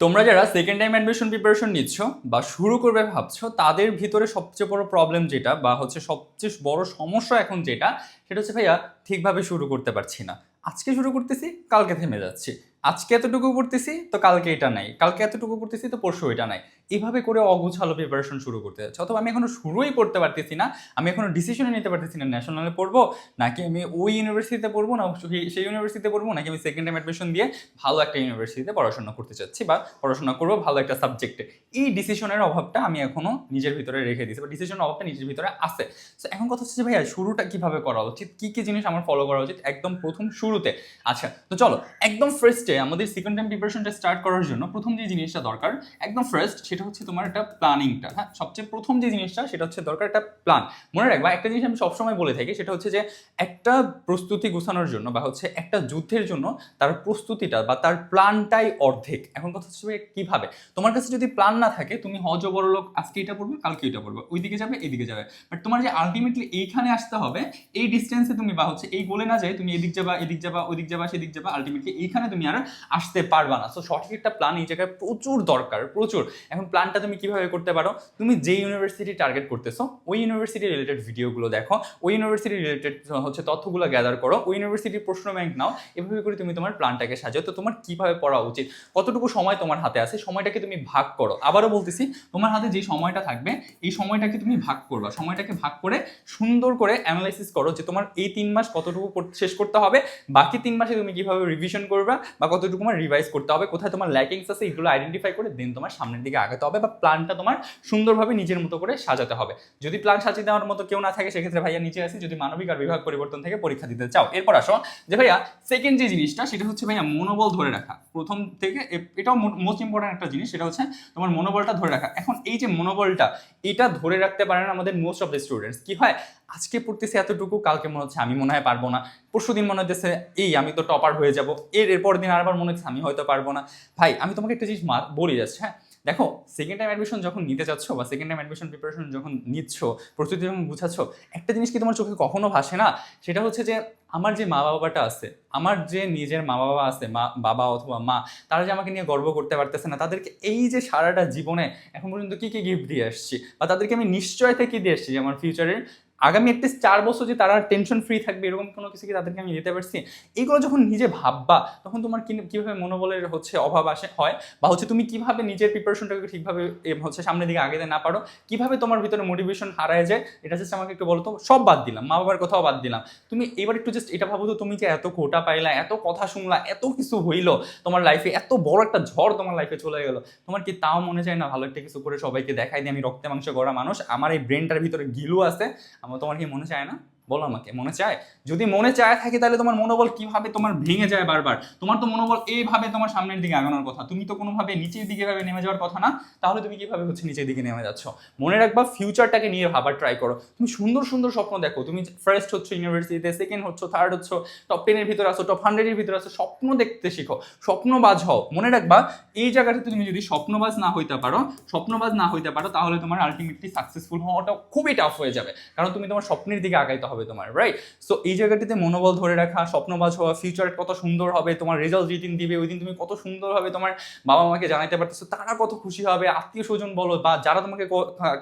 তোমরা যারা second time admission preparation নিচ্ছ বা শুরু করবে ভাবছ, তাদের ভিতরে সবচেয়ে বড় প্রবলেম যেটা বা হচ্ছে সবচেয়ে বড় সমস্যা এখন যেটা, সেটা হচ্ছে ভাইয়া, ঠিকভাবে শুরু করতে পারছি না। আজকে শুরু করতেছি, কালকে থেমে যাচ্ছি। আজকে এতটুকু পড়তেছি, তো কালকে এটা নাই। কালকে এতটুকু করতেছি তো পরশু এটা নাই। এইভাবে করে অগুছালো প্রিপারেশন শুরু করতে যাচ্ছে। অথবা আমি এখনও শুরুই করতে পারতেছি না। আমি এখনও ডিসিশনে নিতে পারতেছি না ন্যাশনালে পড়ব, নাকি আমি ওই ইউনিভার্সিটিতে পড়ব, না সেই- ইউনিভার্সিটিতে পড়ব, নাকি আমি সেকেন্ড টাইম অ্যাডমিশন দিয়ে ভালো একটা ইউনিভার্সিটিতে পড়াশোনা করতে চাচ্ছি বা পড়াশোনা করব ভালো একটা সাবজেক্টে এই ডিসিশনের অভাবটা আমি এখনও নিজের ভিতরে রেখে দিয়েছি বা ডিসিশনের অভাবটা নিজের ভিতরে আছে। তো এখন কথা হচ্ছে ভাইয়া, শুরুটা কীভাবে করা উচিত? কী কী জিনিস আমার ফলো করা উচিত? একদম প্রথম শুরুতে। আচ্ছা তো চলো, একদম ফার্স্টে আমাদের সেকেন্ড টাইম প্রিপারেশনটা স্টার্ট করার জন্য প্রথম যে জিনিসটা দরকার, একদম ফার্স্ট সেটা হচ্ছে তোমার একটা প্ল্যানিংটা হ্যাঁ সবচেয়ে প্রথম যে জিনিসটা সেটা হচ্ছে দরকার একটা প্ল্যান মনে রাখবা, একটা জিনিস আমি সবসময় বলে থাকি, সেটা হচ্ছে যে একটা প্রস্তুতি গোছানোর জন্য বা হচ্ছে একটা যুদ্ধের জন্য তার প্রস্তুতিটা বা তার প্ল্যানটাই অর্ধেক। এখন কথা হচ্ছে কীভাবে? তোমার কাছে যদি প্ল্যান না থাকে, তুমি হজ বড় লোক আজকে এটা পড়বে, কালকে এটা পড়বে, ওইদিকে যাবে এইদিকে যাবে। বাট তোমার যে আলটিমেটলি এইখানে আসতে হবে, এই ডিস্টেন্সে তুমি বা হচ্ছে এই গোলে না যায় তুমি এদিক যাবা এদিক যাবা, ওদিক যাবা, সেদিক যাবা আলটিমেটলি এইখানে তুমি আর আসতে পারবা না। সো সঠিক একটা প্ল্যান এই জায়গায় প্রচুর দরকার, প্রচুর। এখন প্ল্যানটা তুমি কীভাবে করতে পারো? তুমি যে ইউনিভার্সিটি টার্গেট করতেছো, ওই ইউনিভার্সিটি রিলেটেড ভিডিওগুলো দেখো। ওই ইউনিভার্সিটি রিলেটেড হচ্ছে তথ্যগুলো গ্যাদার করো। ওই ইউনিভার্সিটির প্রশ্ন ব্যাংক নাও। এভাবে করে তুমি তোমার প্ল্যানটাকে সাজাও। তো তোমার কীভাবে পড়া উচিত? কতটুকু সময় তোমার হাতে আছে? সময়টাকে তুমি ভাগ করো। আবারও বলতেছি, তোমার হাতে যে সময়টা থাকবে, এই সময়টাকে তুমি ভাগ করবা। সময়টাকে ভাগ করে সুন্দর করে অ্যানালাইসিস করো যে তোমার এই তিন মাস কতটুকু শেষ করতে হবে। বাকি তিন মাসে তুমি কীভাবে রিভিশন করবা বা কতটুকু তোমার রিভাইজ করতে হবে, কোথায় তোমার ল্যাকিংস আছে, এগুলো আইডেন্টিফাই করে দেন তোমার সামনের দিকে আগাতে হবে বা প্ল্যানটা তোমার সুন্দরভাবে নিজের মতো করে সাজাতে হবে। যদি প্ল্যান সাজিয়ে দেওয়ার মতো কেউ না থাকে, সেক্ষেত্রে ভাইয়া নিচে আসি, যদি মানবিক আর বিভাগ পরিবর্তন থেকে পরীক্ষা দিতে চাও। এরপর আসো, যে ভাইয়া সেকেন্ড যে জিনিসটা, সেটা হচ্ছে ভাইয়া মনোবল ধরে রাখা। প্রথম থেকে এটাও মোস্ট ইম্পর্টেন্ট একটা জিনিস, সেটা হচ্ছে তোমার মনোবলটা ধরে রাখা। এখন এই যে মনোবলটা, এটা ধরে রাখতে পারে না আমাদের মোস্ট অফ দ্য স্টুডেন্টস কি হয়? আজকে পড়তেছি এতটুকু, কালকে মনে হচ্ছে আমি মনে হয় পারব না। পরশু দিন মনে হচ্ছে এই, আমি তো টপার হয়ে যাব। এর এরপর দিন আরবার মনে হচ্ছে, আমি হয়তো পারব না। ভাই, আমি তোমাকে একটা জিনিস বলি যাচ্ছি হ্যাঁ? দেখো সেকেন্ড টাইম অ্যাডমিশন যখন নিতে যাচ্ছ বা সেকেন্ড টাইম অ্যাডমিশন প্রিপারেশন যখন নিচ্ছ, প্রস্তুতি যখন গুছাচ্ছ, একটা জিনিস কি তোমার চোখে কখনো ভাসে না? সেটা হচ্ছে যে, আমার যে মা বাবাটা আছে, আমার যে নিজের মা বাবা আছে, মা, বাবা অথবা মা, তারা যে আমাকে নিয়ে গর্ব করতে পারতেছে না, তাদেরকে এই যে সারাটা জীবনে এখন পর্যন্ত কী কী গিফট দিয়ে আসছি? বা তাদেরকে আমি নিশ্চয়তা কি দিয়ে আসছি যে, আমার ফিউচারের আগামী একটি চার বছর যে তারা টেনশন ফ্রি থাকবে, এরকম কোনো কিছু কি তাদেরকে আমি দিতে পারছি? এইগুলো যখন নিজে ভাববা, তখন তোমার কীভাবে মনোবলের হচ্ছে অভাব আসে, হয়? বা হচ্ছে তুমি কীভাবে নিজের প্রিপারেশনটাকে ঠিকভাবে হচ্ছে সামনের দিকে আগে না পারো? কীভাবে তোমার ভিতরে মোটিভেশন হারায় যায়? এটা জাস্ট আমাকে একটু বলো তো, সব বাদ দিলাম, মা বাবার কথাও বাদ দিলাম। তুমি এবার একটু জাস্ট এটা ভাবো তো, তুমি যে এত কোটা পাইলা, এত কথা শুনলা, এত কিছু হইল, তোমার লাইফে এত বড় একটা ঝড় তোমার লাইফে চলে গেলো। তোমার কি তাও মনে চায় না, ভালো একটা কিছু করে সবাইকে দেখাই দিয়ে আমি রক্তে মাংস গড়া মানুষ? আমার এই ব্রেনটার ভিতরে গিলু আছে আমার তোমার কি মনে চায় না? বলো আমাকে, মনে চায়? যদি মনে চায় থাকে তাহলে তোমার মনোবল কীভাবে তোমার ভেঙে যায় বারবার? তোমার তো মনোবল এইভাবে তোমার সামনের দিকে আগানোর কথা। তুমি তো কোনোভাবে নিচের দিকে ভাবে নেমে যাওয়ার কথা না। তাহলে তুমি কীভাবে হচ্ছে নিচের দিকে নেমে যাচ্ছ? মনে রাখবা ফিউচারটাকে নিয়ে ভাবার ট্রাই করো। তুমি সুন্দর সুন্দর স্বপ্ন দেখো। তুমি ফার্স্ট হচ্ছে ইউনিভার্সিটিতে সেকেন্ড হচ্ছে থার্ড হচ্ছে টপ টেনের ভিতরে আসো টপ হান্ড্রেডের ভিতরে আসো স্বপ্ন দেখতে শিখো। স্বপ্নবাজ হও। মনে রাখবা, এই জায়গাটাতে তুমি যদি স্বপ্নবাজ না হইতে পারো, স্বপ্নবাজ না হইতে পারো, তাহলে তোমার আলটিমেটলি সাকসেসফুল হওয়াটা খুবই টাফ হয়ে যাবে। কারণ তুমি তোমার স্বপ্নের দিকে আগাইতে হবে। তোমার রাইট সো এই জায়গাটিতে মনোবল ধরে রাখা, স্বপ্নবাজ হওয়া ফিউচার কত সুন্দর হবে, তোমার রেজাল্ট যেদিন দিবে ওই দিন তুমি কত সুন্দরভাবে তোমার বাবা মাকে জানাইতে পারতেছো, তারা কত খুশি হবে, আত্মীয় স্বজন বলো, বা যারা তোমাকে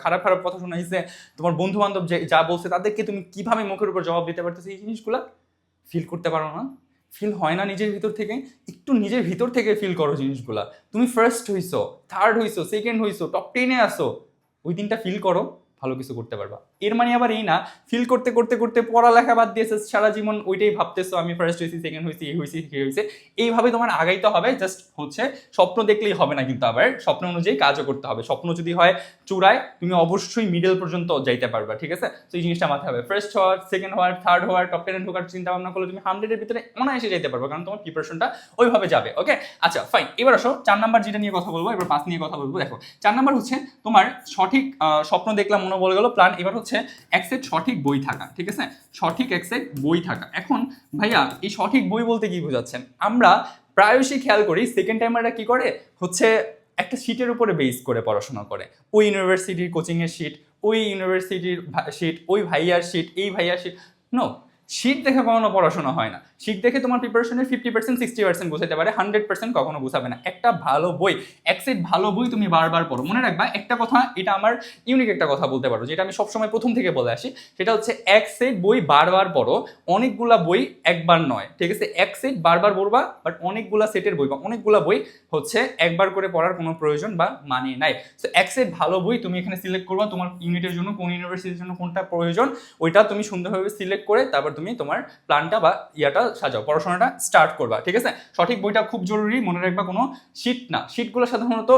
খারাপ খারাপ কথা শোনাইছে, তোমার বন্ধু বান্ধব যা বলছে, তাদেরকে তুমি কীভাবে মুখের উপর জবাব দিতে পারতেছো, এই জিনিসগুলো ফিল করতে পারো না। ফিল হয় না নিজের ভিতর থেকে, একটু নিজের ভিতর থেকে ফিল করো জিনিসগুলা। তুমি ফার্স্ট হইছো থার্ড হইছো সেকেন্ড হইছো টপ টেনে আসো ওই দিনটা ফিল করো, ভালো কিছু করতে পারবা। এর মানে আবার এই না ফিল করতে করতে করতে পড়ালেখা বাদ দিয়েছে সারা জীবন ওইটাই ভাবতেছো, আমি ফার্স্ট হয়েছি সেকেন্ড হয়েছি এই হয়েছি কি হয়েছে। এইভাবে তোমার আগাইতে হবে জাস্ট হচ্ছে স্বপ্ন দেখলেই হবে না কিন্তু আবার, স্বপ্ন অনুযায়ী কাজও করতে হবে। স্বপ্ন যদি হয় চূড়ায়, তুমি অবশ্যই মিডল পর্যন্ত যাইতে পারবা, ঠিক আছে? তো এই জিনিসটা মাথায় হবে। ফার্স্ট হওয়ার সেকেন্ড হওয়ার থার্ড হওয়ার টপ টেন ঢোকার চিন্তা ভাবনা করলে তুমি হান্ড্রেডের ভিতরে অনায়াসে যেতে পারবে, কারণ তোমার প্রিপারেশনটা ওইভাবে যাবে ওকে আচ্ছা ফাইন এবার আসো, চার নাম্বার যেটা নিয়ে কথা বলব, এবার পাঁচ নিয়ে কথা বলব, দেখো। চার নাম্বার হচ্ছে তোমার সঠিক স্বপ্ন দেখলাম মনে বলে গেল প্ল্যান এবার হচ্ছে এক সেট সঠিক বই থাকা, ঠিক আছে? সঠিক এক সেট বই থাকা। এখন ভাইয়া, এই সঠিক বই বলতে কি বোঝাচ্ছেন? আমরা প্রায়শই খেয়াল করি সেকেন্ড টাইমাররা কি করে? হচ্ছে একটা শিটের উপরে বেস করে পড়াশোনা করে। ওই ইউনিভার্সিটির কোচিংয়ের শিট ওই ইউনিভার্সিটির শিট ওই ভাইয়ার শিট এই ভাইয়ার শিট নো শিট দেখে কখনো পড়াশোনা হয় না। শিট দেখে তোমার প্রিপারেশনের ফিফটি পার্সেন্ট সিক্সটি পার্সেন্ট গুছাইতে পারে হান্ড্রেড পার্সেন্ট কখনো গুছাবে না। একটা ভালো বই, এক সেট ভালো বই তুমি বারবার পড়ো। মনে রাখবা, একটা কথা, এটা আমার ইউনিক একটা কথা বলতে পারো, যেটা আমি সবসময় প্রথম থেকে বলে আসি। সেটা হচ্ছে এক সেট বই বারবার পড়ো, অনেকগুলা বই একবার নয়, ঠিক আছে? এক সেট বারবার পড়বা বাট অনেকগুলা সেটের বই বা অনেকগুলা বই হচ্ছে একবার করে পড়ার কোনো প্রয়োজন বা মানে নাই। তো এক সেট ভালো বই তুমি এখানে সিলেক্ট করবা, তোমার ইউনিটের জন্য, কোন ইউনিভার্সিটির জন্য কোনটা প্রয়োজন, ওইটা তুমি সুন্দরভাবে সিলেক্ট করে, তারপর তুমি তোমার প্ল্যানটা বা ইয়াটা সাজাও, পড়াশোনাটা স্টার্ট করবা, ঠিক আছে? সঠিক বইটা খুব জরুরি, মনে রাখবা কোনো শীট না। শীটগুলো সাধারণত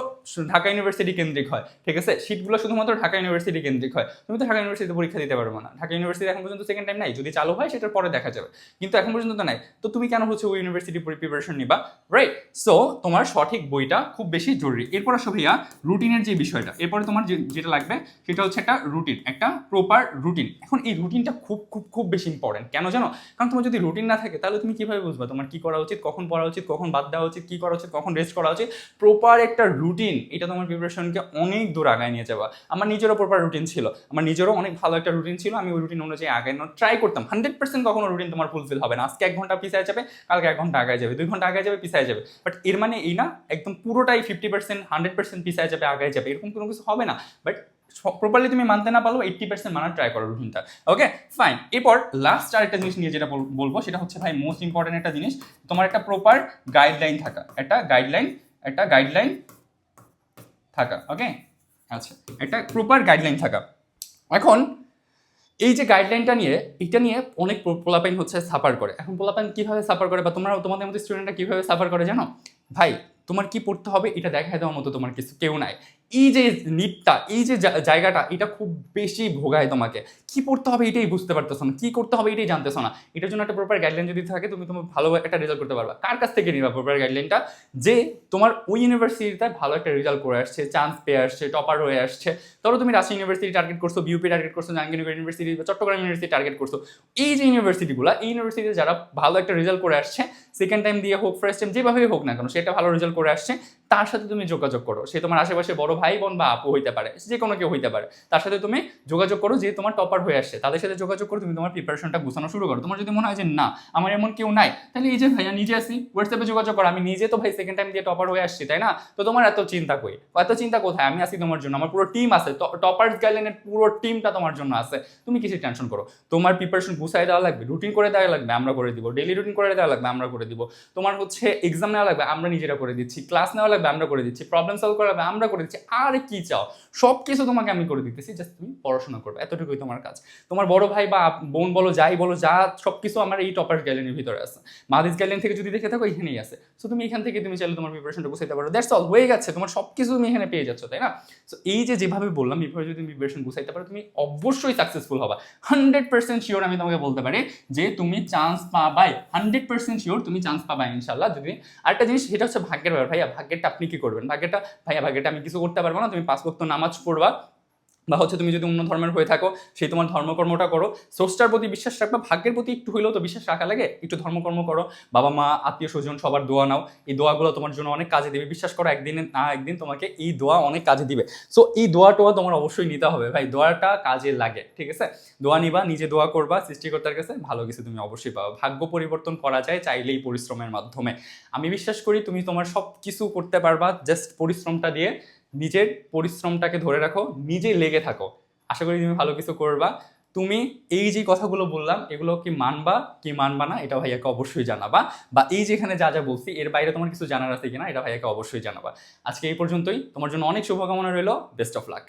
ঢাকা ইউনিভার্সিটি কেন্দ্রিক হয়, ঠিক আছে? শীটগুলো শুধুমাত্র ঢাকা ইউনিভার্সিটি কেন্দ্রিক হয়। তুমি তো ঢাকা ইউনিভার্সিটিতে পরীক্ষা দিতে পারবে না। ঢাকা ইউনিভার্সিটি এখন পর্যন্ত সেকেন্ড টাইম নাই, যদি চালু হয় সেটার পরে দেখা যাবে। কিন্তু এখন পর্যন্ত তো নাই। তো তুমি কেন হচ্ছে ওই ইউনিভার্সিটি প্রিপারেশন নিবা? রাইট সো তোমার সঠিক বইটা খুব বেশি জরুরি। এরপর আসো ভাইয়া রুটিনের যে বিষয়টা। এরপরে তোমার যেটা লাগবে, সেটা হচ্ছে একটা রুটিন একটা প্রপার রুটিন এখন এই রুটিনটা খুব খুব খুব বেশি ইম্পর্টেন্ট কেন জানো? কারণ তোমার যদি রুটিন না থাকে, তাহলে তুমি কীভাবে বুঝবা তোমার কী করা উচিত, কখন পড়া উচিত, কখন বাদ দেওয়া উচিত, কী করা উচিত, কখন রেস্ট করা উচিত? প্রপার একটা রুটিন এটা তোমার প্রিপারেশনকে অনেক দূর আগায় নিয়ে যাবা আমার নিজেরও প্রপার রুটিন ছিল। আমার নিজেরও অনেক ভালো একটা রুটিন ছিল। আমি ওই রুটিন অনুযায়ী আগানোর ট্রাই করতাম। হান্ড্রেড পার্সেন্ট কখনো রুটিন তোমার ফুলফিল হবে না। আজকে এক ঘণ্টা পিছিয়ে যাবে, কালকে এক ঘণ্টা আগায় যাবে, দুই ঘণ্টা আগায় যাবে, পিছিয়ে যাবে। বাট এর মানে এই না, একদম পুরোটাই ফিফটি পার্সেন্ট হান্ড্রেড পার্সেন্ট পিছিয়ে যাবে, আগায় যাবে। এরকম কোনো কিছু হবে না। বাট প্রপারলি তুমি মানতে না পারলেও এইট্টি পার্সেন্ট মানার ট্রাই করো রুটিনটা ওকে ফাইন এরপর লাস্ট আরেকটা জিনিস নিয়ে যেটা বল- বলব, সেটা হচ্ছে ভাই মোস্ট ইম্পর্টেন্ট একটা জিনিস, তোমার একটা প্রপার গাইডলাইন থাকা। একটা গাইডলাইন একটা গাইডলাইন থাকা ওকে আচ্ছা একটা প্রপার গাইডলাইন থাকা। এখন, এই যে গাইডলাইনটা নিয়ে, এটা নিয়ে অনেক পোলাপাইন হচ্ছে সাফার করে। এখন পোলাপাইন কীভাবে সাফার করে বা তোমরা তোমাদের মধ্যে স্টুডেন্টরা কীভাবে সাফার করে জানো? ভাই, তোমার কি পড়তে হবে এটা দেখায় দেওয়ার মতো তোমার কিছু কেউ নাই। এই যে নিপটা এই যে জায়গাটা, এটা খুব বেশি ভোগায় তোমাকে। কি পড়তে হবে এটাই বুঝতে পারতেছো না, কি করতে হবে এটাই জানতেছো না। এটার জন্য একটা প্রপার গাইডলাইন যদি থাকে, তুমি তোমার ভালো একটা রেজাল্ট করতে পারবা। কার কাছ থেকে নিবা প্রপার গাইডলাইনটা যে তোমার ওই ইউনিভার্সিটিতে ভালো একটা রেজাল্ট করে আসছে চান্স পেয়ে আসছে টপার হয়ে আসছে। ধরো তুমি রাজশাহী ইউনিভার্সিটি টার্গেট করছ বিউপি টার্গেট করছ, জাহাঙ্গীরনগর ইউনিভার্সিটি বা চট্টগ্রাম ইউনিভার্সিটি টার্গেট করছ। এই যে ইউনিভার্সিটিগুলো এই ইউনিভার্সিটিতে যারা ভালো একটা রেজাল্ট করে আসছে সেকেন্ড টাইম দিয়ে হোক ফার্স্ট টাইম যেভাবেই হোক না কেন সেটা ভালো রেজাল্ট করে আসছে, তার সাথে তুমি যোগাযোগ করো। সে তোমার আশেপাশে বড় ভাই বোন বা আপু হইতে পারে যে কোনো কেউ হইতে পারে, তার সাথে তুমি যোগাযোগ করো যে তোমার টপার হয়ে আসছে, তাদের সাথে যোগাযোগ করে তুমি তোমার প্রিপারেশনটা গুছানো শুরু করো। তোমার যদি মনে হয় যে না, আমার এমন কেউ নাই, তাহলে এই যে ভাইয়া নিজে আসি হোয়াটসঅ্যাপে যোগাযোগ করো। আমি নিজে তো ভাই সেকেন্ড টাইম দিয়ে টপার হয়ে আসছি, তাই না? তো তোমার এত চিন্তা কই? এত চিন্তা কোথায়? আমি আসি তোমার জন্য, আমার পুরো টিম আছে টপার গাইডলাইনের পুরো টিমটা তোমার জন্য আছে। তুমি কিছু টেনশন করো। তোমার প্রিপারেশন গুছাই দেওয়া লাগবে রুটিন করে দেওয়া লাগবে, আমরা করে দিব। ডেলি রুটিন করে দেওয়া লাগবে, আমরা করে দিব। তোমার হচ্ছে এক্সাম নেওয়া লাগবে, আমরা নিজেরা করে দিচ্ছি। ক্লাস নেওয়া লাগবে, আমরা করে দিচ্ছি। প্রবলেম সলভ করা লাগবে, আমরা করে দিচ্ছি। আর কি চাও? সব কিছু তোমাকে আমি করে দিতেছি জাস্ট তুমি পড়াশোনা করবে, এতটুকুই তোমার কাজ। তোমার বড় ভাই বা বোন বলো, যাই বলো, যা সব কিছু আমার এই টপার গ্যালেনের ভিতরে আছে। মাদিস গ্যালেন থেকে যদি দেখে থাকো, এখানেই আছে। সো তুমি এখান থেকে তুমি চাইলে তোমার প্রিপারেশনটা গুছাইতে পারো। দ্যাটস অল হয়ে গেছে। তোমার সব কিছু তুমি এখানে পেয়ে যাচ্ছ, তাই না? সো এই যে যেভাবে বললাম এইভাবে যদি তুমি প্রিপারেশন গুছাইতে পারো, তুমি অবশ্যই সাকসেসফুল হবা। হান্ড্রেড পার্সেন্ট শিওর আমি তোমাকে বলতে পারি যে তুমি চান্স পাবাই। হান্ড্রেড পার্সেন্ট শিওর তুমি চান্স পাবাই ইনশাল্লাহ যদি আরেকটা জিনিস, সেটা হচ্ছে ভাগ্যের ব্যাপার। ভাইয়া, ভাগ্যেরটা আপনি কি করবেন? ভাগ্যটা ভাইয়া ভাগ্যটা আমি কিছু করতে পারব না, তুমি পাঁচ বক্ত নামাজ পড়বা, বা হচ্ছে তুমি যদি অন্য ধর্মের হয়ে থাকো, সেই তোমার ধর্মকর্মটা করো। সোর্সটার প্রতি বিশ্বাস রাখবা, ভাগ্যের প্রতি একটু হইলেও তো বিশ্বাস রাখা লাগে, একটু ধর্মকর্ম করো। বাবা মা, আত্মীয় স্বজন, সবার দোয়া নাও, এই দোয়াগুলো তোমার জন্য অনেক কাজে দিবে। বিশ্বাস করো, একদিন না একদিন তোমাকে এই দোয়া অনেক কাজে দিবে। সো এই দোয়া টোয়া তোমার অবশ্যই নিতে হবে, ভাই। দোয়াটা কাজে লাগে, ঠিক আছে? দোয়া নিবা, নিজে দোয়া করবা, সৃষ্টিকর্তার কাছে ভালো কিছু তুমি অবশ্যই পাবা। ভাগ্য পরিবর্তন করা যায় চাইলেই পরিশ্রমের মাধ্যমে। আমি বিশ্বাস করি, তুমি তোমার সব কিছু করতে পারবা জাস্ট পরিশ্রমটা দিয়ে নিজের পরিশ্রমটাকে ধরে রাখো নিজে লেগে থাকো। আশা করি তুমি ভালো কিছু করবা। তুমি এই যে কথাগুলো বললাম, এগুলো কি মানবা কি মানবা না, এটা ভাইয়াকে অবশ্যই জানাবা। বা এই যেখানে যা যা বলছি, এর বাইরে তোমার কিছু জানার আছে কিনা, এটা ভাইয়াকে অবশ্যই জানাবা। আজকে এই পর্যন্তই। তোমার জন্য অনেক শুভকামনা রইল। Best of luck